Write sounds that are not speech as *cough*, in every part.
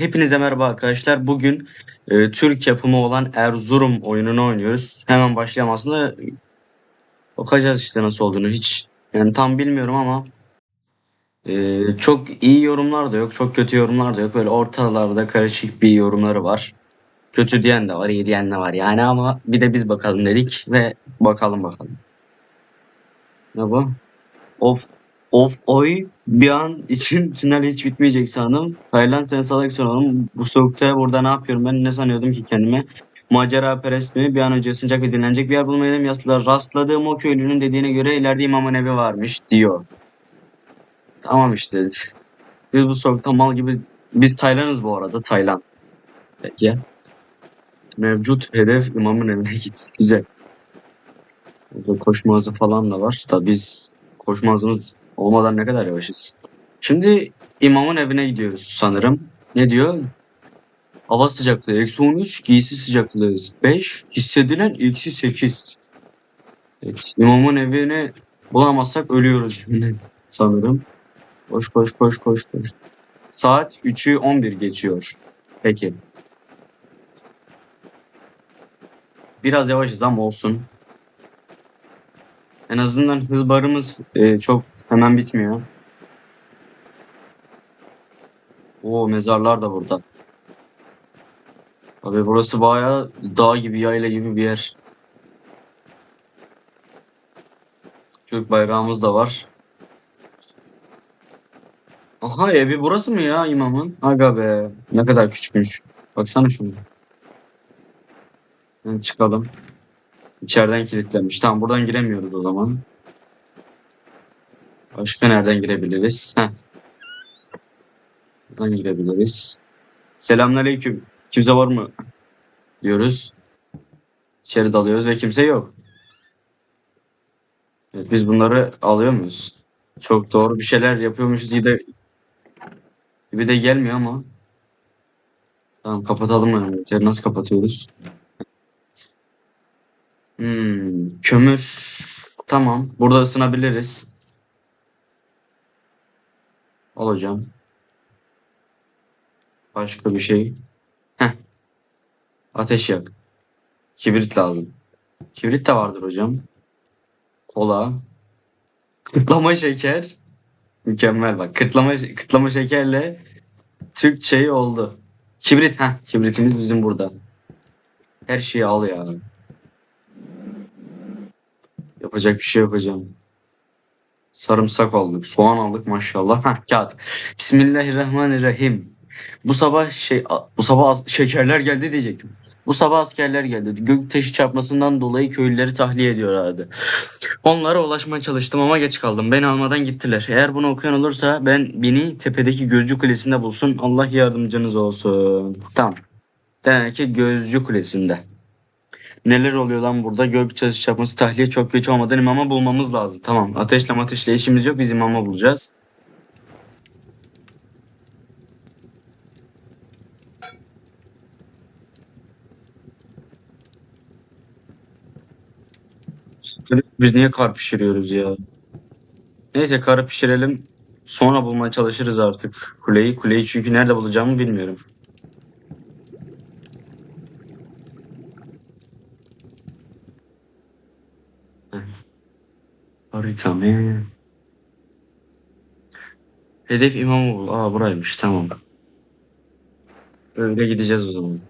Hepinize merhaba arkadaşlar. Bugün e, Türk yapımı olan Erzurum oyununu oynuyoruz. Hemen başlayalım aslında. Bakacağız işte nasıl olduğunu. Hiç yani tam bilmiyorum ama e, çok iyi yorumlar da yok, çok kötü yorumlar da yok. Böyle ortalarda karışık bir yorumları var. Kötü diyen de var, iyi diyen de var yani ama bir de biz bakalım dedik ve bakalım bakalım. Ne bu? Of Of oy bir an için *laughs* tünel hiç bitmeyecek sandım. Tayland sen salak sanırım. Bu soğukta burada ne yapıyorum ben ne sanıyordum ki kendime. Macera perest mi? Bir an önce sıcak ve dinlenecek bir yer bulmayalım yastılar. Rastladığım o köylünün dediğine göre ileride imamın evi varmış diyor. Tamam işte. Biz bu soğukta mal gibi biz Tayland'ız bu arada Tayland. Peki. Mevcut hedef imamın evine git. Güzel. Burada koşma falan da var. Da biz koşma hızımız olmadan ne kadar yavaşız. Şimdi imamın evine gidiyoruz sanırım. Ne diyor? Hava sıcaklığı eksi 13, giysi sıcaklığı 5, hissedilen eksi 8. Evet, imamın evini bulamazsak ölüyoruz *laughs* sanırım. Koş koş koş koş koş. Saat 3'ü 11 geçiyor. Peki. Biraz yavaşız ama olsun. En azından hız barımız e, çok hemen bitmiyor. O mezarlar da burada. Abi burası bayağı dağ gibi, yayla gibi bir yer. Türk bayrağımız da var. Aha evi burası mı ya imamın? Aga be. Ne kadar küçükmüş. Baksana şunu. Yani çıkalım. İçeriden kilitlenmiş. Tamam buradan giremiyoruz o zaman. Başka nereden girebiliriz? Heh. Buradan girebiliriz. Selamünaleyküm. Kimse var mı? Diyoruz. İçeri dalıyoruz ve kimse yok. Evet, biz bunları alıyor muyuz? Çok doğru bir şeyler yapıyormuşuz gibi de, gibi de gelmiyor ama. Tamam kapatalım yani. Nasıl kapatıyoruz? Hmm, kömür. Tamam. Burada ısınabiliriz. Hocam. Başka bir şey. Heh. Ateş yak. Kibrit lazım. Kibrit de vardır hocam. Kola. Kıtlama şeker. Mükemmel bak. Kıtlama, kıtlama şekerle Türk çayı oldu. Kibrit ha. Kibritimiz bizim burada. Her şeyi al ya. Yapacak bir şey yok hocam. Sarımsak aldık, soğan aldık maşallah. Heh, kağıt. Bismillahirrahmanirrahim. Bu sabah şey bu sabah şekerler geldi diyecektim. Bu sabah askerler geldi. Göktaşı çarpmasından dolayı köylüleri tahliye ediyorlardı. Onlara ulaşmaya çalıştım ama geç kaldım. Beni almadan gittiler. Eğer bunu okuyan olursa ben beni tepedeki Gözcü Kulesi'nde bulsun. Allah yardımcınız olsun. Tamam. Demek ki Gözcü Kulesi'nde. Neler oluyor lan burada? Gökçesi çarpması tahliye çok geç olmadan imama bulmamız lazım. Tamam. Ateşle ateşle işimiz yok. Biz imama bulacağız. Biz niye kar pişiriyoruz ya? Neyse karı pişirelim. Sonra bulmaya çalışırız artık kuleyi. Kuleyi çünkü nerede bulacağımı bilmiyorum. Harita mı? Hedef İmamoğlu. Aa buraymış tamam. Öyle gideceğiz o zaman.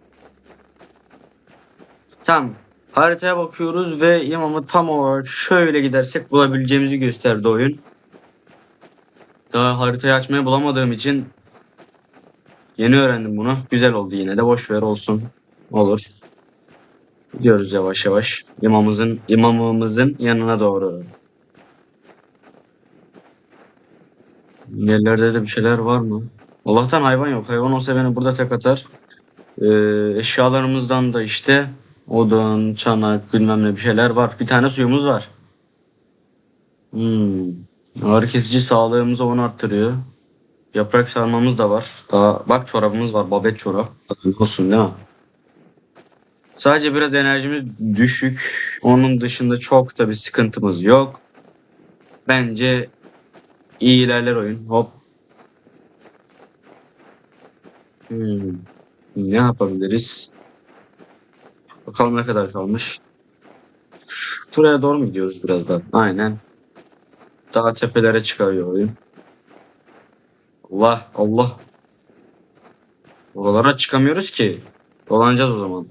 Tamam. Haritaya bakıyoruz ve imamı tam olarak şöyle gidersek bulabileceğimizi gösterdi oyun. Daha haritayı açmayı bulamadığım için yeni öğrendim bunu. Güzel oldu yine de boş ver olsun. Olur. Gidiyoruz yavaş yavaş. İmamımızın imamımızın yanına doğru. Yerlerde de bir şeyler var mı? Allah'tan hayvan yok. Hayvan olsa beni burada tek atar. Ee, eşyalarımızdan da işte odun, çanak, bilmem ne bir şeyler var. Bir tane suyumuz var. Hmm. Ağrı kesici sağlığımızı onu arttırıyor. Yaprak sarmamız da var. Daha bak çorabımız var. Babet çorap. Olsun değil mi? Sadece biraz enerjimiz düşük. Onun dışında çok da bir sıkıntımız yok. Bence iyi ilerler oyun. Hop. Hmm. Ne yapabiliriz? Bakalım ne kadar kalmış. Şuraya doğru mu gidiyoruz biraz daha? Aynen. Daha tepelere çıkarıyor oyun. Allah Allah. Oralara çıkamıyoruz ki. Dolanacağız o zaman.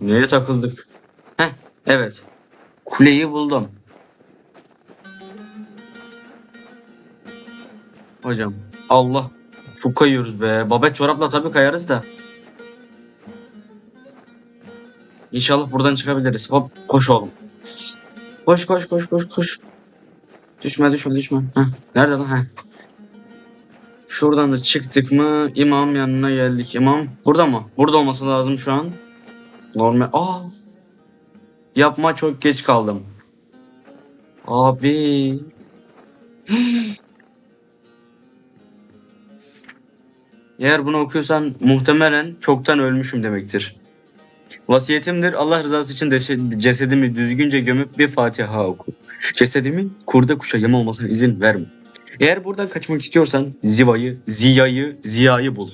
Neye takıldık? Heh, evet. Kuleyi buldum. Hocam. Allah. Çok kayıyoruz be. Babet çorapla tabii kayarız da. İnşallah buradan çıkabiliriz. Hop koş oğlum. Koş koş koş koş koş. Düşme düşme düşme. Heh. Nerede lan? Heh. Şuradan da çıktık mı imam yanına geldik. İmam burada mı? Burada olması lazım şu an. Normal. Aa. Yapma çok geç kaldım. Abi. Eğer bunu okuyorsan muhtemelen çoktan ölmüşüm demektir. Vasiyetimdir Allah rızası için cesedimi düzgünce gömüp bir Fatiha oku. Cesedimin kurda kuşa yem olmasına izin verme. Eğer buradan kaçmak istiyorsan Ziva'yı, Ziya'yı, Ziya'yı bul.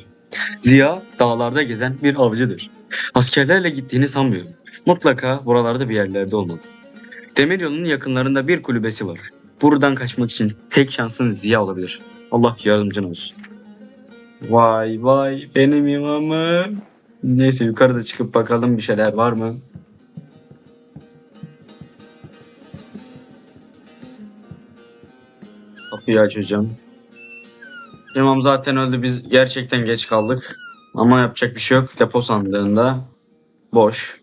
Ziya dağlarda gezen bir avcıdır. Askerlerle gittiğini sanmıyorum. Mutlaka buralarda bir yerlerde olmalı. Demiryolu'nun yakınlarında bir kulübesi var. Buradan kaçmak için tek şansın Ziya olabilir. Allah yardımcın olsun. Vay vay benim imamım. Neyse yukarıda çıkıp bakalım bir şeyler var mı? Kapıyı açacağım. İmam zaten öldü biz gerçekten geç kaldık. Ama yapacak bir şey yok. Depo sandığında boş.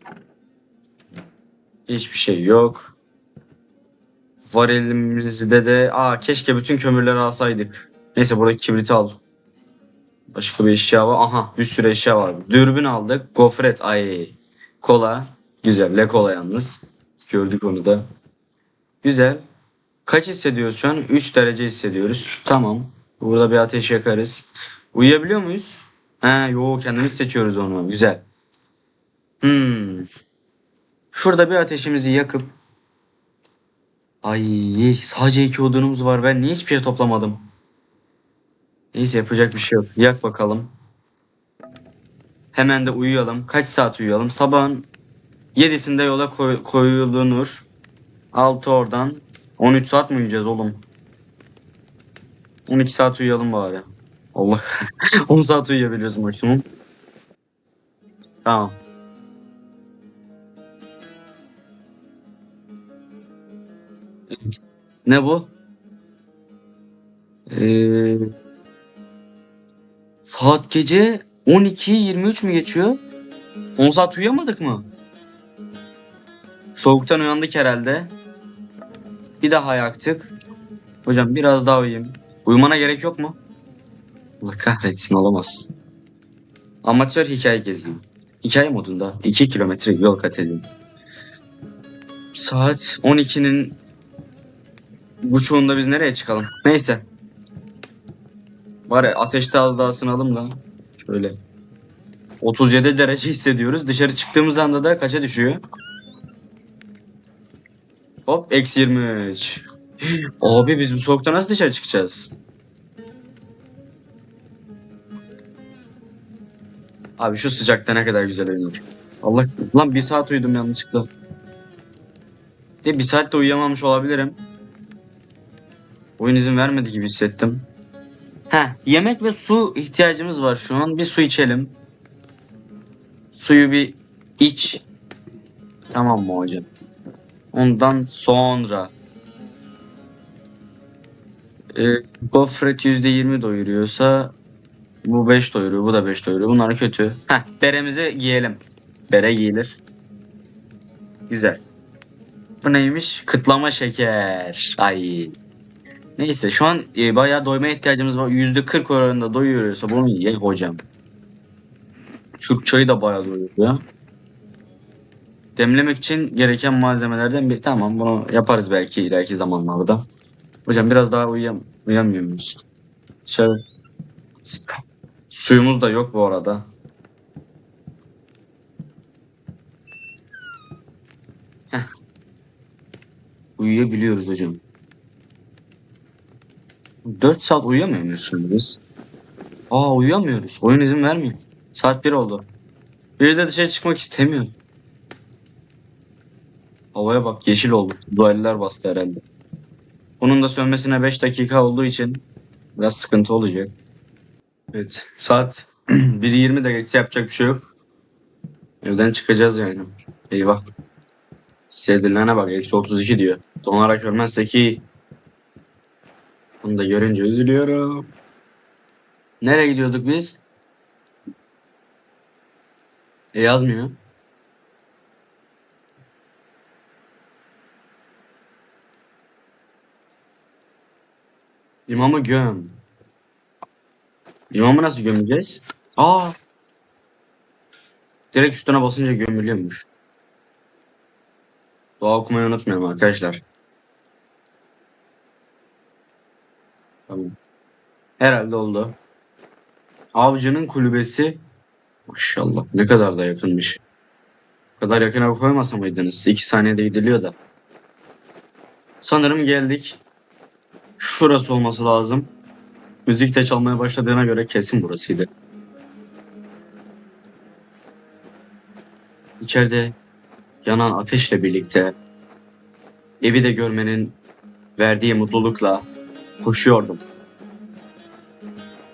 Hiçbir şey yok. Varelimizde de aa keşke bütün kömürleri alsaydık. Neyse buradaki kibriti al. Başka bir eşya var. Aha bir sürü eşya var. Dürbün aldık. Gofret ay. Kola. Güzel. Le kola yalnız. Gördük onu da. Güzel. Kaç hissediyoruz şu an? 3 derece hissediyoruz. Tamam. Burada bir ateş yakarız. Uyuyabiliyor muyuz? He yo kendimiz seçiyoruz onu. Güzel. Hmm. Şurada bir ateşimizi yakıp Ay sadece iki odunumuz var. Ben niye hiçbir şey toplamadım? Neyse yapacak bir şey yok. Yak bakalım. Hemen de uyuyalım. Kaç saat uyuyalım? Sabahın 7'sinde yola koy- koyulunur. 6 oradan. 13 saat mi uyuyacağız oğlum? 12 saat uyuyalım bari. Allah. *laughs* 10 saat uyuyabiliyoruz maksimum. Tamam. Ne bu? Ee, saat gece 12.23 mü geçiyor? 10 saat uyuyamadık mı? Soğuktan uyandık herhalde. Bir daha yaktık. Hocam biraz daha uyuyayım. Uyumana gerek yok mu? Allah kahretsin olamaz. Amatör hikaye gezeyim. Hikaye modunda 2 kilometre yol kat edin. Saat 12'nin buçuğunda biz nereye çıkalım? Neyse. Var ya ateşte az daha ısınalım da. Şöyle. 37 derece hissediyoruz. Dışarı çıktığımız anda da kaça düşüyor? Hop eksi 23. Abi biz bu soğukta nasıl dışarı çıkacağız? Abi şu sıcakta ne kadar güzel oynuyor. Allah lan bir saat uyudum yanlışlıkla. De bir saat de uyuyamamış olabilirim. Oyun izin vermedi gibi hissettim. Ha, yemek ve su ihtiyacımız var şu an. Bir su içelim. Suyu bir iç. Tamam mı hocam? Ondan sonra e, gofret %20 doyuruyorsa bu 5 doyuruyor, bu da 5 doyuruyor. Bunlar kötü. Heh, beremize giyelim. Bere giyilir. Güzel. Bu neymiş? Kıtlama şeker. Ay. Neyse şu an e, bayağı doymaya ihtiyacımız var. %40 oranında doyuyorsa bunu ye hocam. Türk çayı da bayağı doyuyor. Demlemek için gereken malzemelerden bir tamam bunu yaparız belki ileriki zamanlarda. Hocam biraz daha uyuyam uyuyamıyor muyuz? Şöyle. Suyumuz da yok bu arada. Heh. Uyuyabiliyoruz hocam. 4 saat uyuyamıyor şimdi biz? Aa uyuyamıyoruz. Oyun izin vermiyor. Saat 1 oldu. Biri de dışarı çıkmak istemiyor. Havaya bak yeşil oldu. Uzaylılar bastı herhalde. Bunun da sönmesine 5 dakika olduğu için biraz sıkıntı olacak. Evet saat 1.20 de geçse yapacak bir şey yok. Evden çıkacağız yani. Eyvah. Hissedilene bak eksi 32 diyor. Donarak ölmezsek iyi. Bunu da görünce üzülüyorum. Nereye gidiyorduk biz? E yazmıyor. İmamı göm. İmamı nasıl gömeceğiz? Aa. Direkt üstüne basınca gömülüyormuş. Dua okumayı unutmayalım arkadaşlar. Tamam. Herhalde oldu. Avcının kulübesi. Maşallah ne kadar da yakınmış. Bu kadar yakına koymasa mıydınız? 2 saniyede gidiliyor da. Sanırım geldik. Şurası olması lazım. Müzik de çalmaya başladığına göre kesin burasıydı. İçeride yanan ateşle birlikte evi de görmenin verdiği mutlulukla koşuyordum.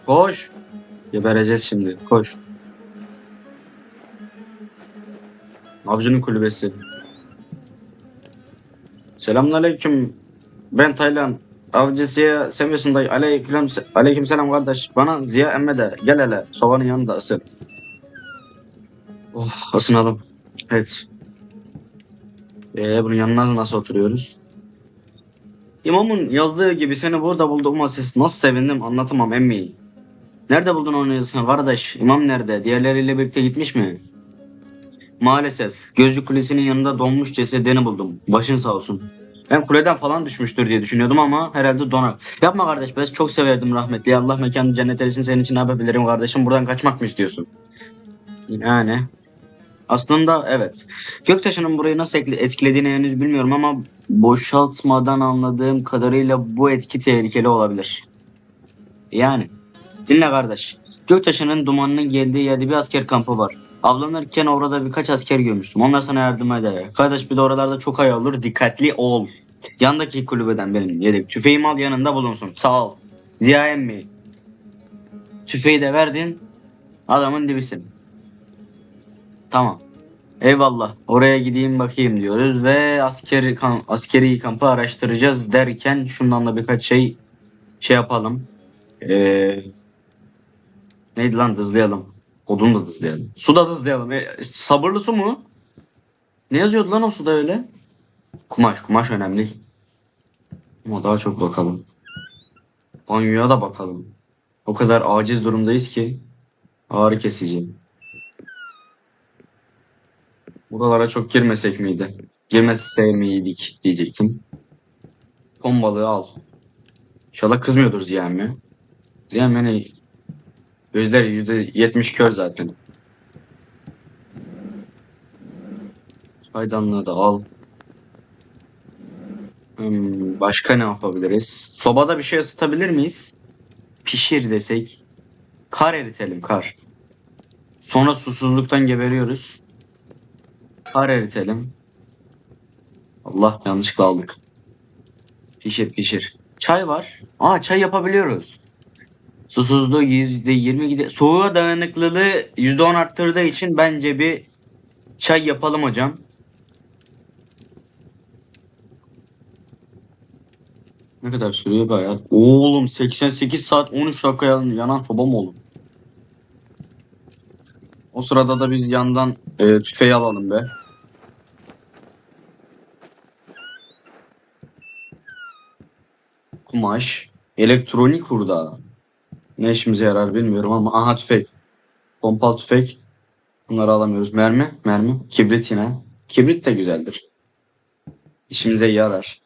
Koş! Gebereceğiz şimdi. Koş. Avcının kulübesi. Selamünaleyküm. Ben Taylan. Avcı Ziya Semiyorsun dayı. Aleyküm, aleyküm selam kardeş. Bana Ziya emme de gel hele. Sobanın yanında ısın. Oh ısınalım. Evet. Ee, bunun yanına nasıl oturuyoruz? İmamın yazdığı gibi seni burada bulduğuma ses nasıl sevindim anlatamam emmi. Nerede buldun onu yazısını kardeş? İmam nerede? Diğerleriyle birlikte gitmiş mi? Maalesef. Gözcü kulesinin yanında donmuş cesedini buldum. Başın sağ olsun. Ben kuleden falan düşmüştür diye düşünüyordum ama herhalde donar. Yapma kardeş ben çok severdim rahmetli. Allah mekanı cennet etsin senin için ne yapabilirim kardeşim. Buradan kaçmak mı istiyorsun? Yani. Aslında evet. Göktaşı'nın burayı nasıl etkilediğini henüz bilmiyorum ama boşaltmadan anladığım kadarıyla bu etki tehlikeli olabilir. Yani. Dinle kardeş. Göktaşı'nın dumanının geldiği yerde bir asker kampı var. Avlanırken orada birkaç asker görmüştüm. Onlar sana yardım eder. Kardeş bir de oralarda çok ay olur. Dikkatli ol. Yandaki kulübeden benim yedek. Tüfeğimi al yanında bulunsun. Sağ ol. Ziya emmi. Tüfeği de verdin. Adamın dibisin. Tamam. Eyvallah. Oraya gideyim bakayım diyoruz ve askeri kam- askeri kampı araştıracağız derken şundan da birkaç şey şey yapalım. Ee, neydi lan hızlayalım. Odun da hızlayalım. Su da hızlayalım. E, sabırlı su mu? Ne yazıyordu lan o suda öyle? Kumaş. Kumaş önemli. Ama daha çok bakalım. Banyoya da bakalım. O kadar aciz durumdayız ki ağrı kesici. Buralara çok girmesek miydi? Girmesek miydik diyecektim. Ton balığı al. İnşallah kızmıyordur Ziya emmi. Ziya emmi yüzde yetmiş kör zaten. Çaydanlığı da al. Hmm, başka ne yapabiliriz? Sobada bir şey ısıtabilir miyiz? Pişir desek. Kar eritelim kar. Sonra susuzluktan geberiyoruz. Kar eritelim. Allah yanlışlıkla aldık. Pişir pişir. Çay var. Aa çay yapabiliyoruz. Susuzluğu %20 gide soğuğa dayanıklılığı %10 arttırdığı için bence bir çay yapalım hocam. Ne kadar sürüyor bayağı? Oğlum 88 saat 13 dakika yan- yanan soba mı oğlum? O sırada da biz yandan e, tüfeği alalım be. Kumaş. Elektronik hurda. Ne işimize yarar bilmiyorum ama aha tüfek. Pompalı tüfek. Bunları alamıyoruz. Mermi. Mermi. Kibrit yine. Kibrit de güzeldir. İşimize yarar.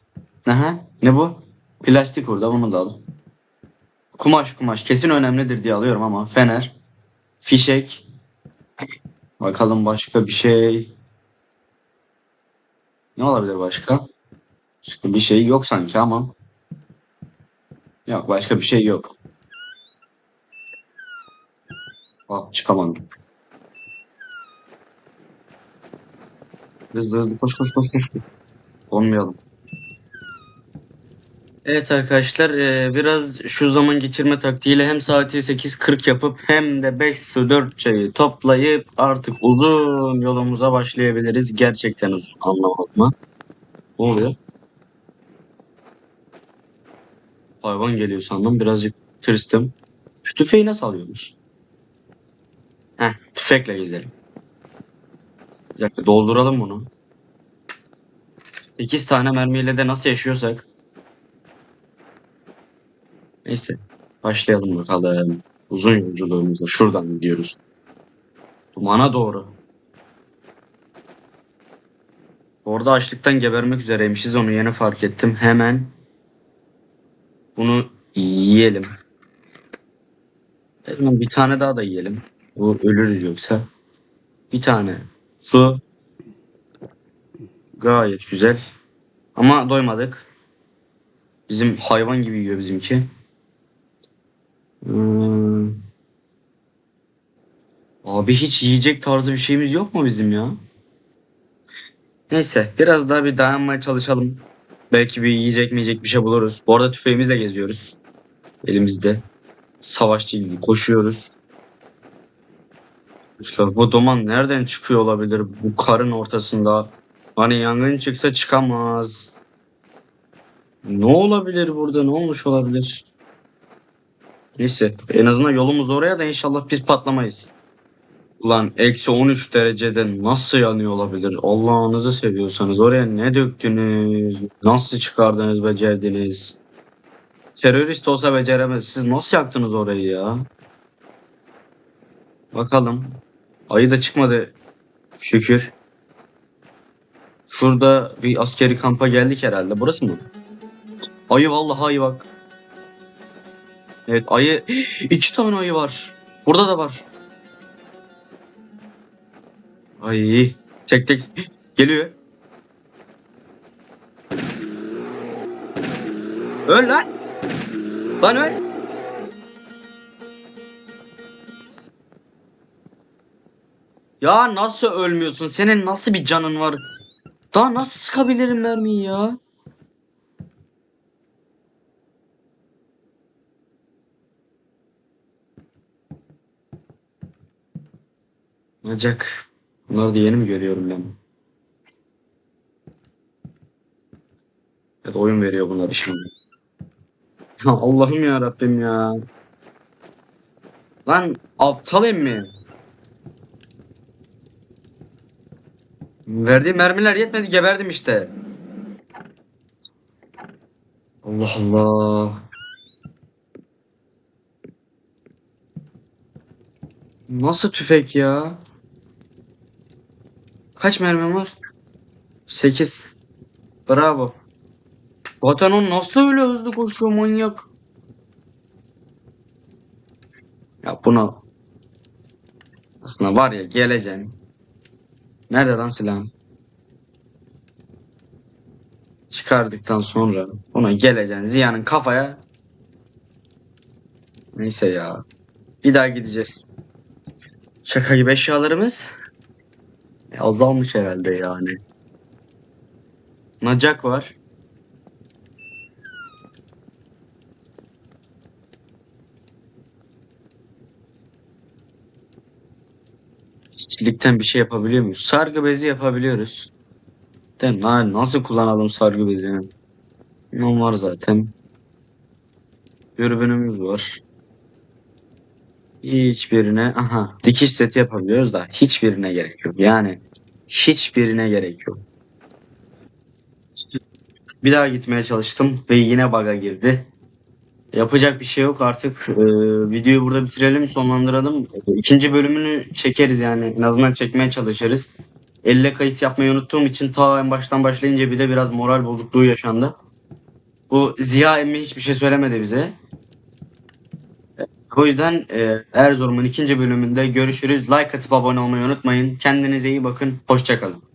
Aha. Ne bu? Plastik hurda. Bunu da al. Kumaş kumaş. Kesin önemlidir diye alıyorum ama. Fener. Fişek. Bakalım başka bir şey. Ne olabilir? Başka bir şey yok sanki ama. Yok başka bir şey yok. Aa, çıkamadım. Hızlı hızlı koş koş koş koş. Olmayalım. Evet arkadaşlar eee, biraz şu zaman geçirme taktiğiyle hem saati 8.40 yapıp hem de 5 su 4 çayı toplayıp artık uzun yolumuza başlayabiliriz. Gerçekten uzun anlamadım mı? Ne oluyor? Hayvan geliyor sandım birazcık tırstım. Şu tüfeği nasıl alıyormuş? Heh tüfekle gezelim. Dolduralım bunu. 8 tane mermiyle de nasıl yaşıyorsak. Neyse. Başlayalım bakalım. Uzun yolculuğumuza şuradan gidiyoruz. Dumana doğru. Orada açlıktan gebermek üzereymişiz. Onu yeni fark ettim. Hemen bunu yiyelim. Dedim bir tane daha da yiyelim. Bu ölürüz yoksa. Bir tane su. Gayet güzel. Ama doymadık. Bizim hayvan gibi yiyor bizimki. Hmm. Abi hiç yiyecek tarzı bir şeyimiz yok mu bizim ya? Neyse biraz daha bir dayanmaya çalışalım. Belki bir yiyecek mi yiyecek bir şey buluruz. Bu arada tüfeğimizle geziyoruz. Elimizde. Savaşçı gibi koşuyoruz. İşte bu duman nereden çıkıyor olabilir bu karın ortasında? Hani yangın çıksa çıkamaz. Ne olabilir burada? Ne olmuş olabilir? Neyse en azından yolumuz oraya da inşallah biz patlamayız. Ulan eksi 13 derecede nasıl yanıyor olabilir? Allah'ınızı seviyorsanız oraya ne döktünüz? Nasıl çıkardınız becerdiniz? Terörist olsa beceremez. Siz nasıl yaktınız orayı ya? Bakalım. Ayı da çıkmadı. Şükür. Şurada bir askeri kampa geldik herhalde. Burası mı? Ayı vallahi ayı bak. Evet ayı. *gasps* iki tane ayı var. Burada da var. Ay tek tek geliyor. Öl lan. Lan öl. Ya nasıl ölmüyorsun? Senin nasıl bir canın var? Daha nasıl sıkabilirim mermiyi ya? Acak. Bunları da yeni mi görüyorum ben? Evet oyun veriyor bunları şimdi. *laughs* Allah'ım ya Rabbim ya. Lan aptal emmi. Verdiğim mermiler yetmedi geberdim işte. Allah Allah. Nasıl tüfek ya? Kaç mermim var? 8. Bravo. Zaten o nasıl öyle hızlı koşuyor manyak? Ya buna aslında var ya geleceksin. Nerede lan silahın? Çıkardıktan sonra ona geleceksin Ziya'nın kafaya. Neyse ya. Bir daha gideceğiz. Şaka gibi eşyalarımız e, azalmış herhalde yani. Nacak var. İşçilikten bir şey yapabiliyor muyuz? Sargı bezi yapabiliyoruz. De na- nasıl kullanalım sargı bezini? Non var zaten. Dürbünümüz var. Hiçbirine aha dikiş seti yapabiliyoruz da hiçbirine gerek yok. Yani hiçbirine gerek yok. Bir daha gitmeye çalıştım ve yine bug'a girdi. Yapacak bir şey yok artık. Ee, videoyu burada bitirelim, sonlandıralım. İkinci bölümünü çekeriz yani. En azından çekmeye çalışırız. Elle kayıt yapmayı unuttuğum için ta en baştan başlayınca bir de biraz moral bozukluğu yaşandı. Bu Ziya emmi hiçbir şey söylemedi bize. O yüzden e, Erzurum'un ikinci bölümünde görüşürüz. Like atıp abone olmayı unutmayın. Kendinize iyi bakın. Hoşçakalın.